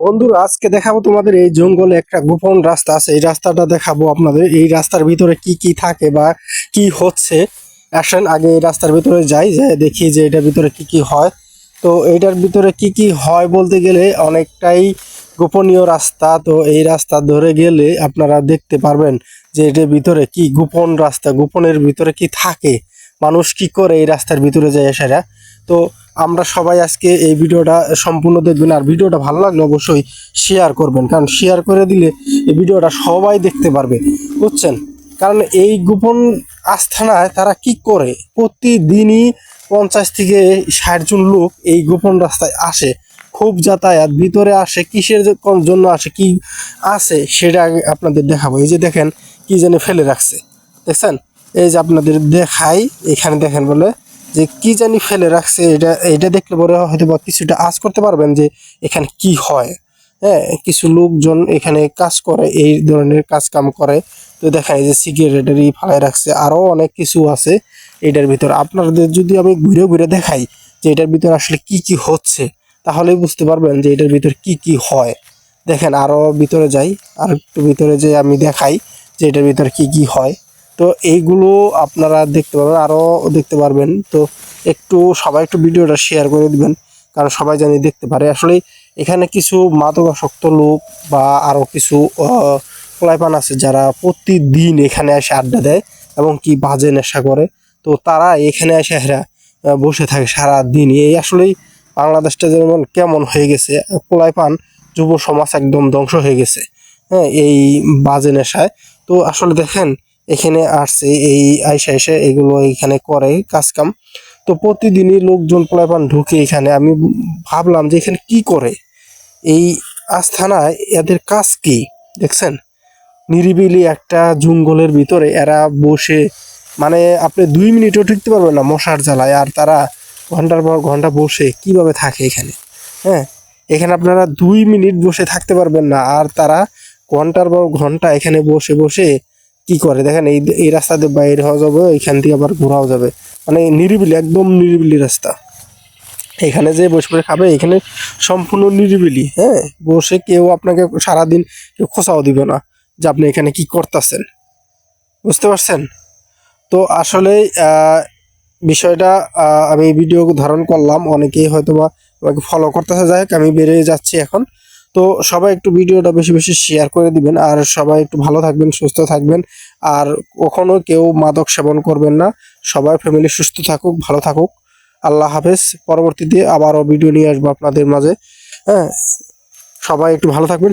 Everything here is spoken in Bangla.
বন্ধুরা, আজকে দেখাবো তোমাদের এই জঙ্গলে একটা গোপন রাস্তা আছে। এই রাস্তাটা দেখাবো আপনাদের। এই রাস্তার ভিতরে কি কি থাকে বা কি হচ্ছে? আসেন, আগে এই রাস্তার ভিতরে যাই, যে দেখি যে এটার ভিতরে কি কি হয়। তো এটার ভিতরে কি কি হয় বলতে গেলে অনেকটাই গোপনীয় রাস্তা। তো এই রাস্তা ধরে গেলে আপনারা দেখতে পারবেন যে এটার ভিতরে কি গোপন রাস্তা, গোপনের ভিতরে কি থাকে। মানুষ কি করে এই রাস্তার ভিতরে যায় সেটা তো আমরা সবাই আজকে এই ভিডিওটা সম্পূর্ণ দেখবেন। আর ভিডিওটা ভালো লাগলে অবশ্যই শেয়ার করবেন। কারণ শেয়ার করে দিলে এই ভিডিওটা সবাই দেখতে পারবে। বুঝছেন? কারণ এই গোপন আস্থানায় তারা কি করে? প্রতিদিনই পঞ্চাশ থেকে ষাট জন লোক এই গোপন রাস্তায় আসে। খুব যাতায়াত, ভিতরে আসে, কিসের জন্য আসে, কি আছে সেটা আপনাদের দেখাবো। এই যে দেখেন, কি জানি ফেলে রাখছে। দেখছেন? এই যে আপনাদের দেখাই, এখানে দেখেন বলে যে কি জানি ফেলে রাখছে, এটা এটা দেখলে পরে হয়তো বা কিছুটা আজ করতে পারবেন যে এখানে কি হয়। হ্যাঁ কিছু লোকজন এখানে কাজ করে, এই ধরনের কাজ কাম করে। তো দেখেন এই যে সিগারেটেরই ফালাই রাখছে আরও অনেক কিছু আছে এটার ভিতর। আপনাদের যদি আমি ঘুরে ঘুরে দেখাই যে এটার ভিতর আসলে কি কি হচ্ছে তাহলেই বুঝতে পারবেন যে এটার ভিতর কি কি হয়। দেখেন আরও ভিতরে যাই আর একটু ভিতরে যে আমি দেখাই যে এটার ভিতর কি কি হয়। তো এইগুলো আপনারা দেখতে পাবেন আরও দেখতে পারবেন। তো একটু, সবাই একটু ভিডিওটা শেয়ার করে দিবেন, কারণ সবাই জানি দেখতে পারে। আসলে এখানে কিছু মাদকাসক্ত লোক বা আরও কিছু পোলাইপান আছে যারা প্রতিদিন এখানে এসে আড্ডা দেয় এবং কি বাজে নেশা করে। তো তারা এখানে এসে এরা বসে থাকে সারা দিন এই আসলেই বাংলাদেশটা যেমন কেমন হয়ে গেছে, পোলাইপান যুব সমাজ একদম ধ্বংস হয়ে গেছে হ্যাঁ এই বাজে নেশায়। তো আসলে দেখেন এখানে আসছে, এই আইসা এসে এগুলো এখানে করে কাজকাম। তো প্রতিদিনই লোকজন পোলাপান ঢুকে এখানে। আমি ভাবলাম যে এখানে কি করে? এই আস্থানায় এদের কাজ কি? দেখছেন? নিরিবিলি একটা জঙ্গলের ভিতরে এরা বসে মানে আপনি দুই মিনিটও টিকতে পারবেন না মশার জ্বালায়, আর তারা ঘণ্টার পর ঘণ্টা বসে কীভাবে থাকে এখানে? হ্যাঁ? এখানে আপনারা দুই মিনিট বসে থাকতে পারবেন না, আর তারা ঘণ্টার পর ঘণ্টা এখানে বসে বসে কি করে? দেখেন এই এই রাস্তা দিয়ে বাইরে হওয়া যাবে এখান থেকে আবার ঘোরাও যাবে। মানে নিরিবিলি একদম নিরিবিলি রাস্তা। এখানে যে বসে বসে খাবে এখানে সম্পূর্ণ নিরিবিলি হ্যাঁ? বসে কেউ আপনাকে সারাদিন কেউ খোঁচাও দিবে না যে আপনি এখানে কি করতেছেন। বুঝতে পারছেন? তো আসলে বিষয়টা আমি ভিডিও ধারণ করলাম অনেকেই হয়তো বা আমাকে ফলো করতেছে। যাই হোক, আমি বেরিয়ে যাচ্ছি এখন। তো সবাই একটু ভিডিওটা বেশি বেশি শেয়ার করে দিবেন, আর সবাই একটু ভালো থাকবেন, সুস্থ থাকবেন, আর কখনো কেউ মাদক সেবন করবেন না। সবাই ফ্যামিলি সুস্থ থাকুক, ভালো থাকুক। আল্লাহ হাফেজ। পরবর্তীতে আবারও ভিডিও নিয়ে আসব আপনাদের মাঝে। হ্যাঁ সবাই একটু ভালো থাকবেন